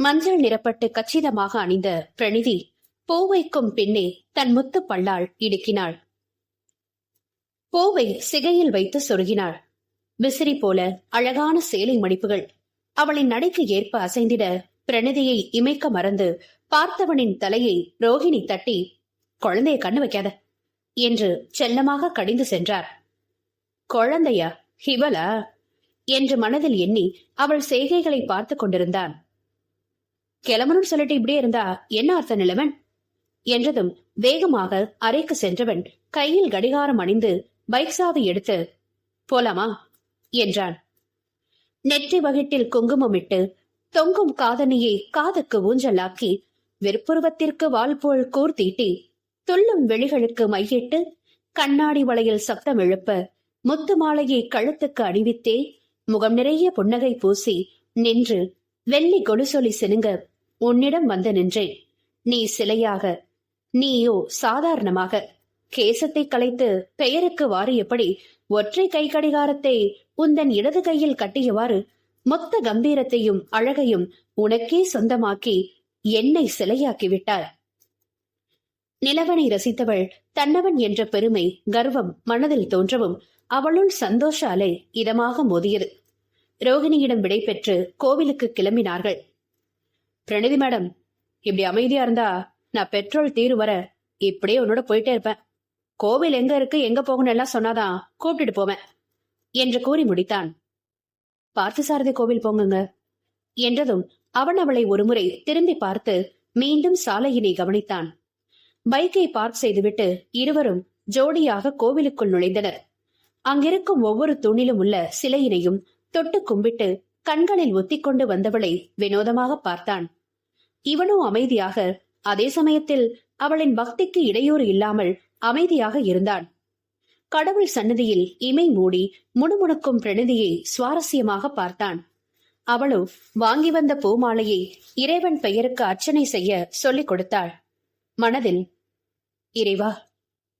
மஞ்சள் நிறப்பட்டு கச்சிதமாக அணிந்த பிரணிதி பூவைக்கும் பின்னே தன் முத்து பல்லாள் இடுக்கினாள். பூவை சிகையில் வைத்து சொருகினாள். விசிறி போல அழகான சேலை மடிப்புகள் அவளின் நடைக்கு ஏற்ப அசைந்திட பிரணிதியை இமைக்க மறந்து பார்த்தவனின் தலையை ரோகிணி தட்டி குழந்தைய கண்ணு வைக்காத என்று செல்லமாக கடிந்து சென்றார். குழந்தையா ஹிவலா என்று மனதில் எண்ணி அவள் செய்கைகளை பார்த்து கொண்டிருந்தான். கிளம்பணும்னு சொல்லிட்டு இப்படியே இருந்தா என்ன அர்த்த நிலவன்? என்றதும் வேகமாக அறைக்கு சென்றவன் கையில் கடிகாரம் அணிந்து பைக் சாவி எடுத்து போலாமா? என்றான். நெற்றி வகிட்டில் குங்குமமிட்டு தொங்கும் காதணியை காதுக்கு ஊஞ்சலாக்கி விற்புருவத்திற்கு வால் போல் கூர்த்தீட்டி துள்ளும் வெளிகளுக்கு மையிட்டு கண்ணாடி வளையில் சப்தம் எழுப்ப முத்து மாலையை கழுத்துக்கு அணிவித்தே முகம் நிறைய புன்னகை பூசி நின்று வெள்ளி கொலுசொலி சினுங்க உன்னிடம் வந்து நின்றேன். நீ சிலையாக நீயோ சாதாரணமாக கேசத்தை கலைத்து பெயருக்கு வாரியபடி ஒற்றை கை கடிகாரத்தை உந்தன் இடது கையில் கட்டியவாறு மொத்த கம்பீரத்தையும் அழகையும் உனக்கே சொந்தமாக்கி என்னை சிலையாக்கி விட்டார் நிலவனை ரசித்தவள் தன்னவன் என்ற பெருமை கர்வம் மனதில் தோன்றவும் அவளுள் சந்தோஷ அலை இதமாக மோதியது. ரோகிணியிடம் விடை பெற்று கோவிலுக்கு கிளம்பினார்கள். பிரணதி மேடம் இப்படி அமைதியா இருந்தா நான் பெட்ரோல் தீரு வர இப்படியே உன்னோட போயிட்டே இருப்பேன். கோவில் எங்க இருக்கு எங்க போகணும் எல்லாம் சொன்னாதான் கூப்பிட்டுட்டு போவேன் என்று கூறி முடித்தான். பார்த்தசாரதி கோவில் போங்குங்க என்றதும் அவன் அவளை ஒருமுறை திரும்பி பார்த்து மீண்டும் சாலையினை கவனித்தான். பைக்கை பார்க் செய்துவிட்டு இருவரும் ஜோடியாக கோவிலுக்குள் நுழைந்தனர். அங்கிருக்கும் ஒவ்வொரு தூணிலும் உள்ள சிலையினையும் தொட்டு கும்பிட்டு கண்களில் ஒத்திக்கொண்டு வந்தவளை வினோதமாக பார்த்தான். இவனும் அமைதியாக அதே சமயத்தில் அவளின் பக்திக்கு இடையூறு இல்லாமல் அமைதியாக இருந்தான். கடவுள் சன்னதியில் இமை மூடி முணுமுணுக்கும் பிரணிதியை சுவாரஸ்யமாக பார்த்தான். அவளும் வாங்கி வந்த பூமாலையை இறைவன் பெயருக்கு அர்ச்சனை செய்ய சொல்லிக் கொடுத்தாள். மனதில் இறைவா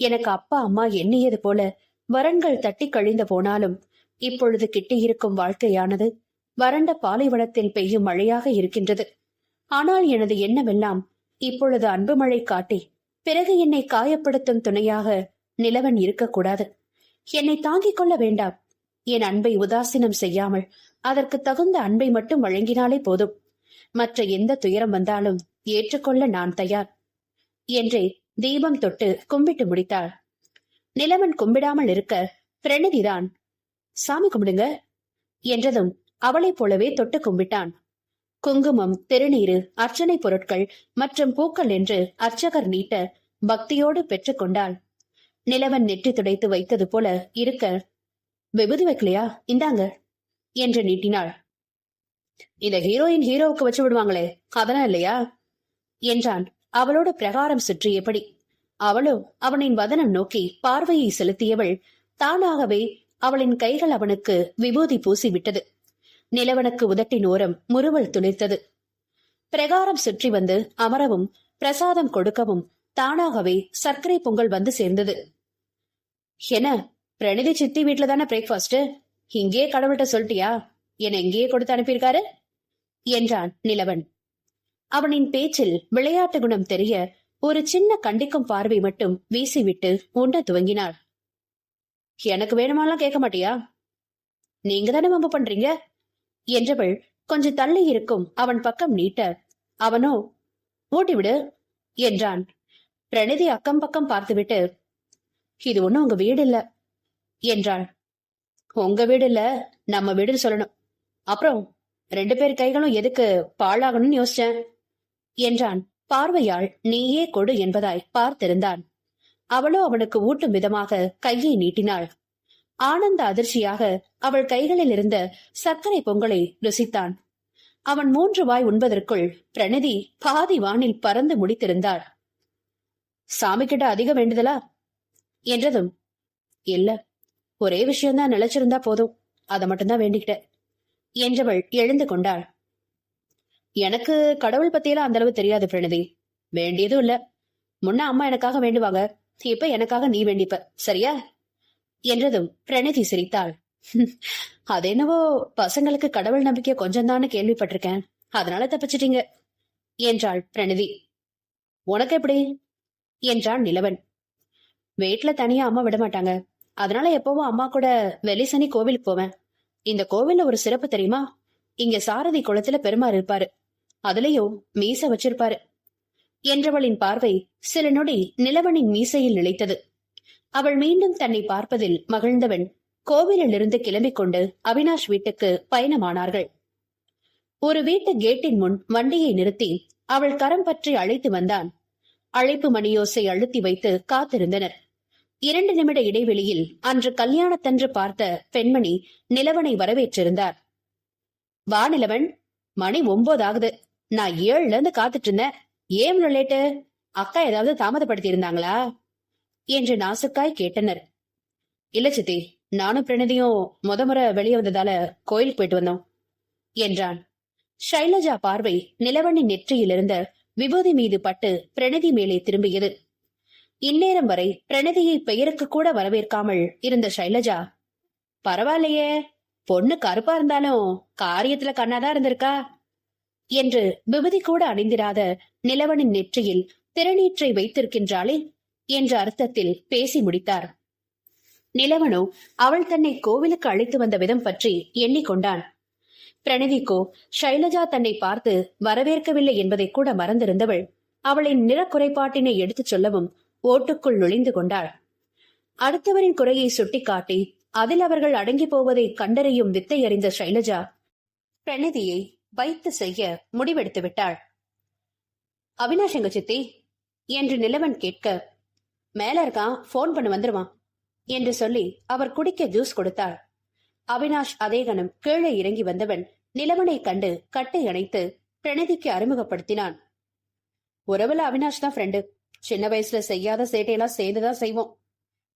எனக்கு அப்பா அம்மா எண்ணியது போல வரன்கள் தட்டி கழிந்து போனாலும் இப்பொழுது கிட்டியிருக்கும் வாழ்க்கையானது வறண்ட பாலைவனத்தில் பெய்யும் மழையாக இருக்கின்றது. ஆனால் எனது எண்ணமெல்லாம் இப்பொழுது அன்பு மழை காட்டி பிறகு என்னை காயப்படுத்தும் துணையாக நிலவன் இருக்கக்கூடாது. என்னை தாங்கிக் கொள்ள வேண்டாம். என் அன்பை உதாசீனம் செய்யாமல் அதற்கு தகுந்த அன்பை மட்டும் வழங்கினாலே போதும். மற்ற எந்த துயரம் வந்தாலும் ஏற்றுக்கொள்ள நான் தயார் என்றே தீபம் தொட்டு கும்பிட்டு முடித்தாள். நிலவன் கும்பிடாமல் இருக்க பிரணதிதான் சாமி கும்பிடுங்க என்றதும் அவளைப் போலவே தொட்டு கும்பிட்டான். குங்குமம் திருநீரு அர்ச்சனை பொருட்கள் மற்றும் பூக்கள் என்று அர்ச்சகர் நீட்ட பக்தியோடு பெற்றுக்கொண்டாள் நிலவன் நெற்றி துடைத்து வைத்தது போல இருக்க விபூதி வைக்கலையா? இந்தாங்க என்று நீட்டினாள். இந்த ஹீரோயின் ஹீரோவுக்கு வச்சு விடுவாங்களே அதெல்லாம் இல்லையா? என்றான். அவளோட பிரகாரம் சுற்றி எப்படி அவளோ அவனின் வதனம் நோக்கி பார்வையை செலுத்தியவள் தானாகவே அவளின் கைகள் அவனுக்கு விபூதி பூசி விட்டது நிலவனுக்கு உதட்டின் ஓரம் முறுவல் துளிர்த்தது. பிரகாரம் சுற்றி வந்து அமரவும் பிரசாதம் கொடுக்கவும் தானாகவே சர்க்கரை பொங்கல் வந்து சேர்ந்தது. என்ன பிரணிதி சித்தி வீட்டுல தானே பிரேக்ஃபாஸ்ட் இங்கேயே கடவுள்கிட்ட சொல்லிட்டியா? என இங்கேயே கொடுத்து அனுப்பியிருக்காரு? என்றான் நிலவன். அவனின் பேச்சில் விளையாட்டு குணம் தெரிய ஒரு சின்ன கண்டிக்கும் பார்வை மட்டும் வீசிவிட்டு உண்ண துவங்கினாள். எனக்கு வேணுமாலாம் கேட்க மாட்டியா? நீங்க தானே வம்பு பண்றீங்க? என்றவள் கொஞ்சம் தள்ளி இருக்கும் அவன் பக்கம் நீட்ட அவனோ ஓட்டிவிடு என்றான். பிரணிதி அக்கம் பக்கம் பார்த்துவிட்டு இது ஒண்ணு உங்க வீடு இல்ல என்றாள். உங்க வீடு இல்ல நம்ம வீடுன்னு சொல்லணும். அப்புறம் ரெண்டு பேர் கைகளும் எதுக்கு பாழாகணும்னு யோசிச்சேன் என்றான். பார்வையால் நீயே கொடு என்பதாய் பார்த்திருந்தான். அவளோ அவனுக்கு ஊட்டும் விதமாக கையை நீட்டினாள். ஆனந்த அதிர்ச்சியாக அவள் கைகளில் இருந்த சர்க்கரை பொங்கலை ருசித்தான். அவன் மூன்று வாய் உண்பதற்குள் பிரணதி பாதி வானில் பறந்து முடித்திருந்தாள். சாமி கிட்ட அதிக வேண்டுதலா? என்றதும் இல்ல ஒரே விஷயம்தான் நிலைச்சிருந்தா போதும். அதை மட்டும்தான் வேண்டிக்கிட்டேன் என்றவள் எழுந்து கொண்டாள். எனக்கு கடவுள் பத்தியெல்லாம் அந்த அளவு தெரியாது பிரணதி. வேண்டியதும் இல்ல. முன்ன அம்மா எனக்காக வேண்டுவாங்க. இப்ப எனக்காக நீ வேண்டிப்ப. சரியா? என்றதும் பிரணதி சிரித்தாள் அது என்னவோ பசங்களுக்கு கடவுள் நம்பிக்கை கொஞ்சம் தானே கேள்விப்பட்டிருக்கேன். அதனால தப்பிச்சிட்டீங்க என்றாள் பிரணதி. உனக்கு எப்படி? என்றான் நிலவன். வீட்டுல தனியா அம்மா விட மாட்டாங்க. அதனால எப்பவும் அம்மா கூட வெள்ளிசனி கோவிலுக்கு போவேன். இந்த கோவில்ல ஒரு சிறப்பு தெரியுமா? இங்க சாரதி குளத்துல பெருமாள் இருப்பாரு. அதுலயும் மீச வச்சிருப்பாரு. என்றவளின் பார்வை சில நொடி நிலவனின் மீசையில் நிலைத்தது. அவள் மீண்டும் தன்னை பார்ப்பதில் மகிழ்ந்தவன் கோவிலிலிருந்து கிளம்பிக் கொண்டு அவினாஷ் வீட்டுக்கு பயணமானார்கள். ஒரு வீட்டு கேட்டின் முன் வண்டியை நிறுத்தி அவள் கரம் பற்றி அழைத்து வந்தான். அழைப்பு மணியோசை அழுத்தி வைத்து காத்திருந்தனர். இரண்டு நிமிட இடைவெளியில் அன்று கல்யாணத்தன்று பார்த்த பெண்மணி நிலவனை வரவேற்றிருந்தார். வா நிலவன் மணி ஒன்பது ஆகுது. நான் ஏழுல இருந்து காத்துட்டு இருந்தேன். ஏன் லேட்டு? அக்கா ஏதாவது தாமதப்படுத்தி இருந்தாங்களா என்று நாசுக்காய் கேட்டனர். இல்ல சித்தி நானும் பிரணதியும் முத முறை வெளியே வந்ததால கோயிலுக்கு போயிட்டு வந்தோம் என்றான். ஷைலஜா பார்வை நிலவனின் நெற்றியிலிருந்த விபூதி மீது பட்டு பிரணதி மேலே திரும்பியது. இந்நேரம் வரை பிரணதியை பெயருக்கு கூட வரவேற்காமல் இருந்த ஷைலஜா பரவாயில்லையே பொண்ணு கருப்பா இருந்தாலும் காரியத்துல கண்ணாதான் இருந்திருக்கா? என்று விபதி கூட அணிந்திராத நிலவனின் நெற்றியில் திருநீற்றை வைத்திருக்கின்றாளே என்ற அர்த்தத்தில் பேசி முடித்தார். நிலவனோ அவள் தன்னை கோவிலுக்கு அழைத்து வந்த விதம் பற்றி எண்ணிக்கொண்டான். பிரணவிக்கோ ஷைலஜா தன்னை பார்த்து வரவேற்கவில்லை என்பதை கூட மறந்திருந்தவள் அவளின் நிறக்குறைபாட்டினை எடுத்துச் சொல்லவும் ஓட்டுக்குள் நுழைந்து கொண்டாள். அடுத்தவரின் குறையை சுட்டிக்காட்டி அதில் அவர்கள் அடங்கி போவதை கண்டறியும் வித்தை அறிந்த ஷைலஜா பிரணதியை வைத்து செய்ய முடிவெடுத்து விட்டாள். அவினாஷ் எங்க சித்தி? என்று நிலவன் கேட்க மேல இருக்கான் போன் பண்ணி வந்துருவான் என்று சொல்லி அவர் குடிக்க ஜூஸ் கொடுத்தாள். அவினாஷ் அதே கீழே இறங்கி வந்தவன் நிலவனை கண்டு கட்டை அணைத்து பிரணதிக்கு அறிமுகப்படுத்தினான். உறவுல அவினாஷ் தான் ஃப்ரெண்டு சின்ன வயசுல செய்யாத சேட்டையெல்லாம் சேர்ந்துதான் செய்வோம்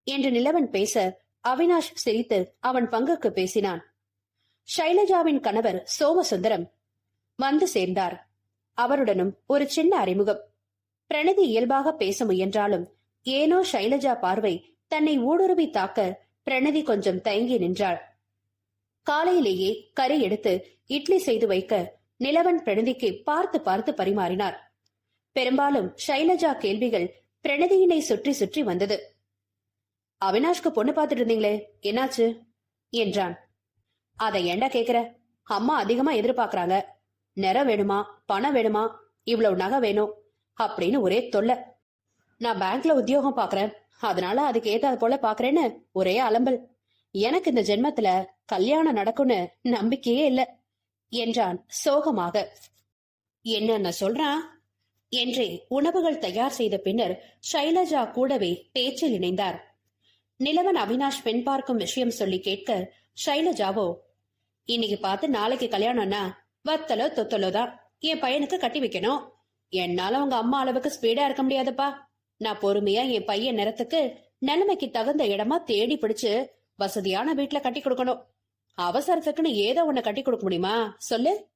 என்று நிலவன் பேச அவினாஷ் சிரித்து அவன் பங்குக்கு பேசினான். ஷைலஜாவின் கணவர் சோமசுந்தரம் வந்து சேர்ந்தார். அவருடனும் ஒரு சின்ன அறிமுகம். பிரணதி இயல்பாக பேச முயன்றாலும் ஏனோ ஷைலஜா பார்வை தன்னை ஊடுருவி தாக்க பிரணதி கொஞ்சம் தயங்கி நின்றாள். காலையிலேயே கறி எடுத்து இட்லி செய்து வைக்க நிலவன் பிரணதிக்கு பார்த்து பார்த்து பரிமாறினார். பெரும்பாலும் ஷைலஜா கேள்விகள் பிரணதியினை சுற்றி சுற்றி வந்தது. அவினாஷ்க்கு பொண்ணு பார்த்துட்டு இருந்தீங்களே என்னாச்சு? என்றான். அதை ஏண்டா கேக்குற? அம்மா அதிகமா எதிர்பார்க்கறாங்க நிறம் வேணுமா? பணம் வேணுமா? இவ்வளவு நகை வேணும்? அப்படின்னு ஒரே தொல்லை. நான் பேங்க்ல உத்தியோகம் பாக்குறேன். அதனால அதுக்கு ஏத்தாது போல பாக்குறேன்னு ஒரே அலம்பல். எனக்கு இந்த ஜென்மத்துல கல்யாணம் நடக்கும்னு நம்பிக்கையே இல்ல என்றான் சோகமாக. என்னென்ன சொல்றான்? என்றே உணவுகள் தயார் செய்த பின்னர் ஷைலஜா கூடவே பேச்சில் இணைந்தார். நிலவன் அவினாஷ் பெண் பார்க்கும் விஷயம் சொல்லி கேட்க ஷைலஜாவோ இன்னைக்கு பார்த்து நாளைக்கு கல்யாணம்னா வத்தலோ தொத்தலோ தான். என் பையனுக்கு கட்டி வைக்கணும். என்னால உங்க அம்மா அளவுக்கு ஸ்பீடா இருக்க முடியாதுப்பா. நான் பொறுமையா என் பையன் நிறத்துக்கு நிலைமைக்கு தகுந்த இடமா தேடி பிடிச்சு வசதியான வீட்டுல கட்டி கொடுக்கணும். அவசரத்துக்குன்னு ஏதோ ஒண்ணு கட்டி கொடுக்க முடியுமா? சொல்லு.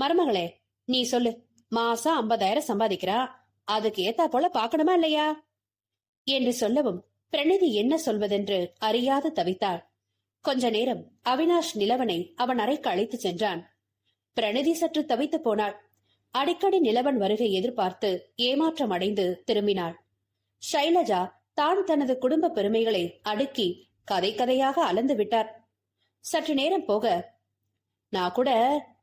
மருமகளே நீ சொல்லு. மாசம் ஐம்பதாயிரம் சம்பாதிக்கிறா. அதுக்கு ஏத்தா போல பாக்கணுமா இல்லையா? என்று சொல்லவும் பிரணிதி என்ன சொல்வதென்று அறியாது தவித்தாள். கொஞ்ச நேரம் அவினாஷ் நிலவனை அவன் அறைக்கு அழைத்து சென்றான். பிரணிதி சற்று தவித்து போனாள். அடிக்கடி நிலவன் வருகை எதிர்பார்த்து ஏமாற்றம் அடைந்து திரும்பினாள். ஷைலஜா தான் தனது குடும்ப பெருமைகளை அடுக்கி கதை கதையாக அளந்து விட்டார். சற்று நேரம் போக நான் கூட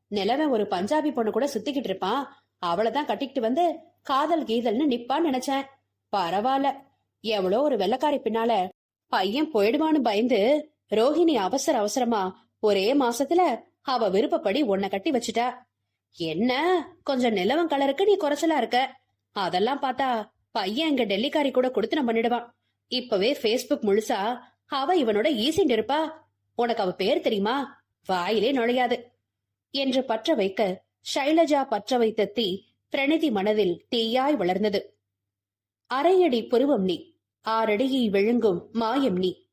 நிலவ ஒரு பஞ்சாபி பொண்ணு கூட சுத்திக்கிட்டு இருப்பான். அவளைதான் கட்டிக்கிட்டு வந்து காதல் கீதல்னு நிப்பான்னு நினைச்சேன். பரவாயில்ல. எவ்வளோ ஒரு வெள்ளக்காரி பின்னால பையன் போயிடுவான்னு பயந்து ரோஹிணி அவசர அவசரமா ஒரே மாசத்துல அவ விருப்பப்படி உன்னை கட்டி வச்சுட்டா. என்ன? கொஞ்சம் நிலவம் கலருக்கு நீ குறைச்சலா இருக்க. அதெல்லாம் பார்த்தா பையன் அங்க டெல்லிக்காரி கூட கொடுத்து நம்ம பண்ணிடுவான் இப்பவே ஃபேஸ்புக் முழுசா அவ இவனோட ஈசிண்ட் இருப்பா உனக்கு அவ பேர் தெரியுமா? வாயிலே நுழையாது. என்று பற்ற வைக்க ஷைலஜா பற்ற வைத்த தீ பிரணதி மனதில் தீயாய் வளர்ந்தது. அரையடி புருவம் நீ ஆறடியை விழுங்கும் மாயம் நீ.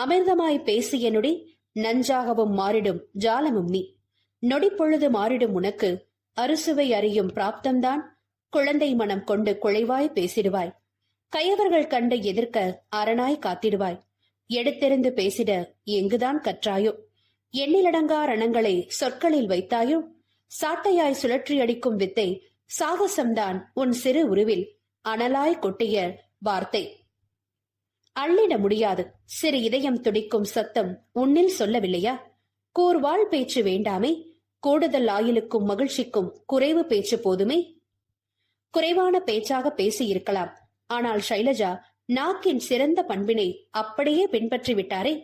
அமிர்தமாய் பேசிய நொடி நஞ்சாகவும் மாறிடும் ஜாலமும் நீ. நொடிப்பொழுது மாறிடும் உனக்கு அறுசுவை அறியும் பிராப்தம்தான். குழந்தை மனம் கொண்டு குழைவாய் பேசிடுவாய். கையவர்கள் கண்டு எதிர்க்க அரணாய் காத்திடுவாய். எடுத்தெறிந்து பேசிட எங்குதான் கற்றாயோ? எண்ணிலடங்கா ரணங்களை சொற்களில் வைத்தாயோ? சாட்டையாய் சுழற்றி அடிக்கும் வித்தை சாகசம்தான் உன் சிறு உருவில் அனலாய் கொட்டிய வார்த்தை. அள்ளிட முடியாது. சிறு இதயம் துடிக்கும் சத்தம் உன்னில் சொல்லவில்லையா? கூர்வாள் பேச்சு வேண்டாமே. கூடுதல் ஆயுளுக்கும் மகிழ்ச்சிக்கும் குறைவு பேச்சு போதுமே. குறைவான பேச்சாக பேசியிருக்கலாம். ஆனால் ஷைலஜா நாக்கின் சிறந்த பண்பினை அப்படியே பின்பற்றி விட்டாரே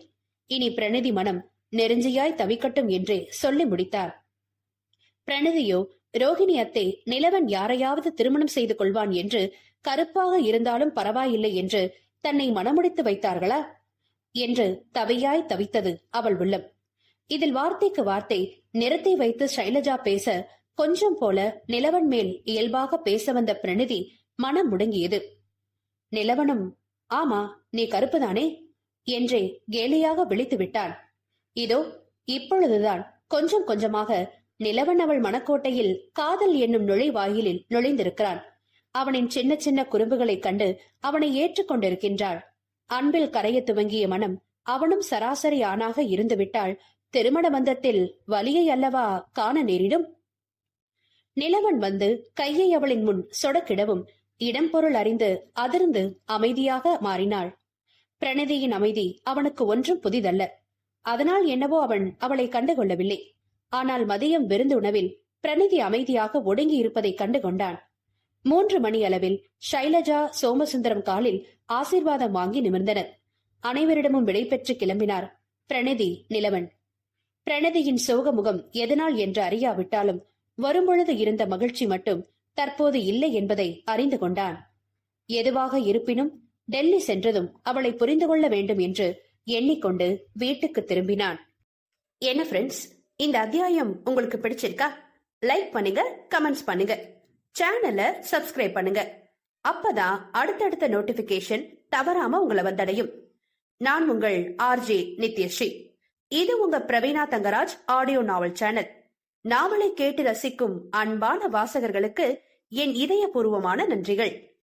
இனி பிரணிதி மனம் நெருஞ்சியாய் தவிக்கட்டும் என்றே சொல்லி முடித்தார். பிரணிதியோ ரோகிணி அத்தை நிலவன் யாரையாவது திருமணம் செய்து கொள்வான் என்று கருப்பாக இருந்தாலும் பரவாயில்லை என்று தன்னை மனமுடித்து வைத்தார்களா? என்று தவையாய் தவித்தது அவள் உள்ளம். இதில் வார்த்தைக்கு வார்த்தை நிறத்தை வைத்து ஷைலஜா பேச கொஞ்சம் போல நிலவன் மேல் இயல்பாக பேச வந்த பிரணிதி மனம் முடங்கியது. நிலவனும் ஆமா நீ கருப்புதானே? என்றே கேலியாக விழித்து விட்டான். இதோ இப்பொழுதுதான் கொஞ்சம் கொஞ்சமாக நிலவன் அவள் மனக்கோட்டையில் காதல் என்னும் நுழைவாயிலில் நுழைந்திருக்கிறான். அவனின் சின்ன சின்ன குறும்புகளைக் கண்டு அவனை ஏற்றுக்கொண்டிருக்கின்றாள் அன்பில் கரைய துவங்கிய மனம் அவனும் சராசரி ஆணாக இருந்துவிட்டால் திருமண பந்தத்தில் வலியை அல்லவா காண நேரிடும்? நிலவன் வந்து கையை அவளின் முன் சொடக்கிடவும் இடம் பொருள் அறிந்து அதிர்ந்து அமைதியாக மாறினாள். பிரணதியின் அமைதி அவனுக்கு ஒன்றும் புதிதல்ல. அதனால் என்னவோ அவன் அவளை கண்டுகொள்ளவில்லை. ஆனால் மதியம் விருந்து உணவில் பிரணதி அமைதியாக ஒடுங்கி இருப்பதை கண்டுகொண்டான். மூன்று மணி அளவில் ஷைலஜா சோமசுந்தரம் காலில் ஆசீர்வாதம் வாங்கி நிமிர்ந்தனர். அனைவரிடமும் விடைபெற்று கிளம்பினார் பிரணதி நிலவன். பிரணதியின் சோகமுகம் எதனால் என்று அறியாவிட்டாலும் வரும்பொழுது இருந்த மகிழ்ச்சி மட்டும் தற்போது இல்லை என்பதை அறிந்து கொண்டான். எதுவாக இருப்பினும் டெல்லி சென்றதும் அவளை புரிந்து கொள்ள வேண்டும் என்று எண்ணிக்கொண்டு வீட்டுக்கு திரும்பினான். என்ன ஃப்ரெண்ட்ஸ் இந்த அத்தியாயம் உங்களுக்கு பிடிச்சிருக்கா? லைக் பண்ணுங்க கமெண்ட்ஸ் பண்ணுங்க. சேனலை சப்ஸ்கிரைப் பண்ணுங்க. அப்பதான் அடுத்தடுத்த நோட்டிபிகேஷன் தவறாம உங்களை வந்தடையும். நான் உங்கள் ஆர்ஜே நித்யஸ்ரீ. இது உங்க Praveena Thangaraj audio novel channel நாவலை கேட்டு ரசிக்கும் அன்பான வாசகர்களுக்கு என் இதயபூர்வமான நன்றிகள்.